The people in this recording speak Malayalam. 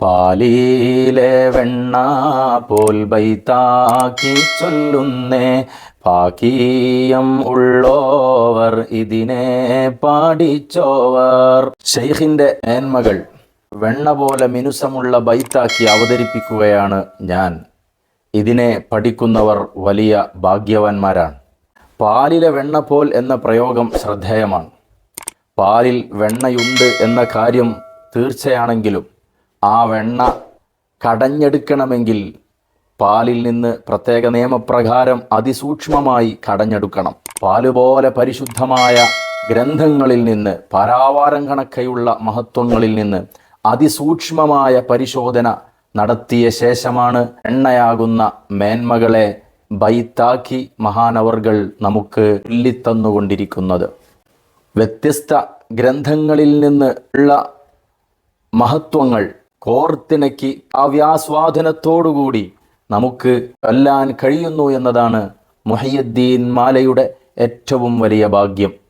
പാലിയിലെ വെണ്ണ പോൽ ബൈത്താക്കി ചൊല്ലുന്നേ. പാകീയം ഉള്ളോവർ ഇതിനെ പാടിച്ചോവർ. ഷെയ്ഖിന്റെ മേന്മകൾ വെണ്ണ പോലെ മിനുസമുള്ള ബൈത്താക്കി അവതരിപ്പിക്കുകയാണ് ഞാൻ. ഇതിനെ പഠിക്കുന്നവർ വലിയ ഭാഗ്യവാന്മാരാണ്. പാലിലെ വെണ്ണ പോൽ എന്ന പ്രയോഗം ശ്രദ്ധേയമാണ്. പാലിൽ വെണ്ണയുണ്ട് എന്ന കാര്യം തീർച്ചയാണെങ്കിലും ആ വെണ്ണ കടഞ്ഞെടുക്കണമെങ്കിൽ പാലിൽ നിന്ന് പ്രത്യേക നിയമപ്രകാരം അതിസൂക്ഷ്മമായി കടഞ്ഞെടുക്കണം. പാലുപോലെ പരിശുദ്ധമായ ഗ്രന്ഥങ്ങളിൽ നിന്ന് പരാവാരം കണക്കയുള്ള മഹത്വങ്ങളിൽ നിന്ന് അതിസൂക്ഷ്മമായ പരിശോധന നടത്തിയ ശേഷമാണ് എണ്ണയാകുന്ന മേന്മകളെ ബൈത്താക്കി മഹാനവർകൾ നമുക്ക് ചൊല്ലിത്തന്നുകൊണ്ടിരിക്കുന്നത്. വ്യത്യസ്ത ഗ്രന്ഥങ്ങളിൽ നിന്ന് ഉള്ള മഹത്വങ്ങൾ കോർത്തിണക്കി കാവ്യാസ്വാദനത്തോടുകൂടി നമുക്ക് കൊല്ലാൻ കഴിയുന്നു എന്നതാണ് മുഹയ്യദ്ദീൻ മാലയുടെ ഏറ്റവും വലിയ ഭാഗ്യം.